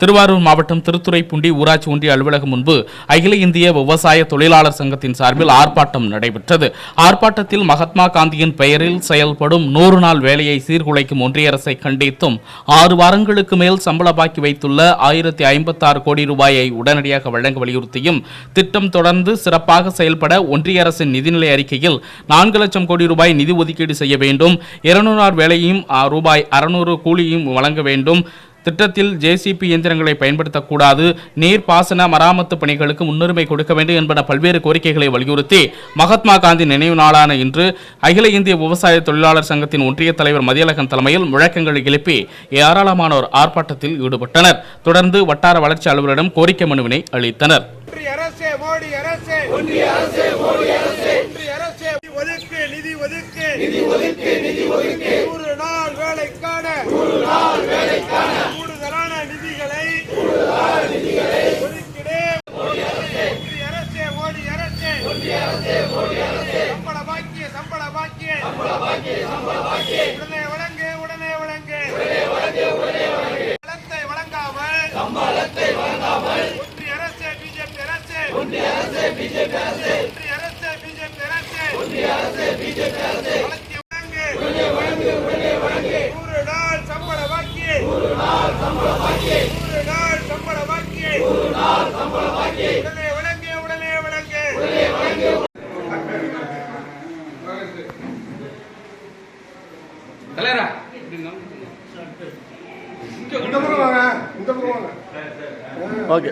திருவாரூர் மாவட்டம் திருத்துறைப்பூண்டி ஊராட்சி ஒன்றிய அலுவலகம் முன்பு அகில இந்திய விவசாய தொழிலாளர் சங்கத்தின் சார்பில் ஆர்ப்பாட்டம் நடைபெற்றது. ஆர்ப்பாட்டத்தில் மகாத்மா காந்தியின் பெயரில் செயல்படும் நூறு நாள் வேலையை சீர்குலைக்கும் ஒன்றிய அரசை கண்டித்தும் ஆறு வாரங்களுக்கு மேல் சம்பள பாக்கி வைத்துள்ள ஆயிரத்தி ஐம்பத்தாறு கோடி ரூபாயை உடனடியாக வழங்க வலியுறுத்தியும் திட்டம் தொடர்ந்து சிறப்பாக செயல்பட ஒன்றிய அரசின் நிதிநிலை அறிக்கையில் நான்கு லட்சம் கோடி ரூபாய் நிதி ஒதுக்கீடு செய்ய வேண்டும் இருநூறு நாள் வேலையும் ரூபாய் அறுநூறு கூலியும் வழங்க வேண்டும் திட்டத்தில் ஜேசிபி இயந்திரங்களை பயன்படுத்தக்கூடாது நீர் பாசன மராமத்து பணிகளுக்கு முன்னுரிமை கொடுக்க வேண்டும் என்பன பல்வேறு கோரிக்கைகளை வலியுறுத்தி மகாத்மா காந்தி நினைவு நாளான இன்று அகில இந்திய விவசாய தொழிலாளர் சங்கத்தின் ஒன்றிய தலைவர் மதியழகன் தலைமையில் முழக்கங்களை எழுப்பி ஏராளமானோர் ஆர்ப்பாட்டத்தில் ஈடுபட்டனர். தொடர்ந்து வட்டார வளர்ச்சி அலுவலரிடம் கோரிக்கை மனுவினை அளித்தனர். ஒன்றிய அரசே மோடி அரசே. ஒன்றிய அரசே மோடி அரசே. ஒன்றிய அரசே. ஒதுக்கு நிதி ஒதுக்கு. நிதி ஒதுக்கு நிதி ஒதுக்கு. நூறு நாள் வேலைக்கான நூறு நாள் வேலைக்கான ஒன்றிய அரசு பிஜேபி அரசு ஒன்றிய அரசு பிஜேபி அரசு ஒன்றிய அரசு பிஜேபி அரசு உடனே வழங்கு உடனே வழங்கு நூறு நாள் சம்பள வாக்கி நூறு நாள் சம்பள வாக்கி நூறு நாள் சம்பள வாக்கி நூறு நாள் சம்பள வாக்கி உடனே வழங்கு உடனே வழங்கு உடனே வழங்கு தலைரா இந்த பக்கம் வாங்க இந்த பக்கம் வாங்க. ஓகே.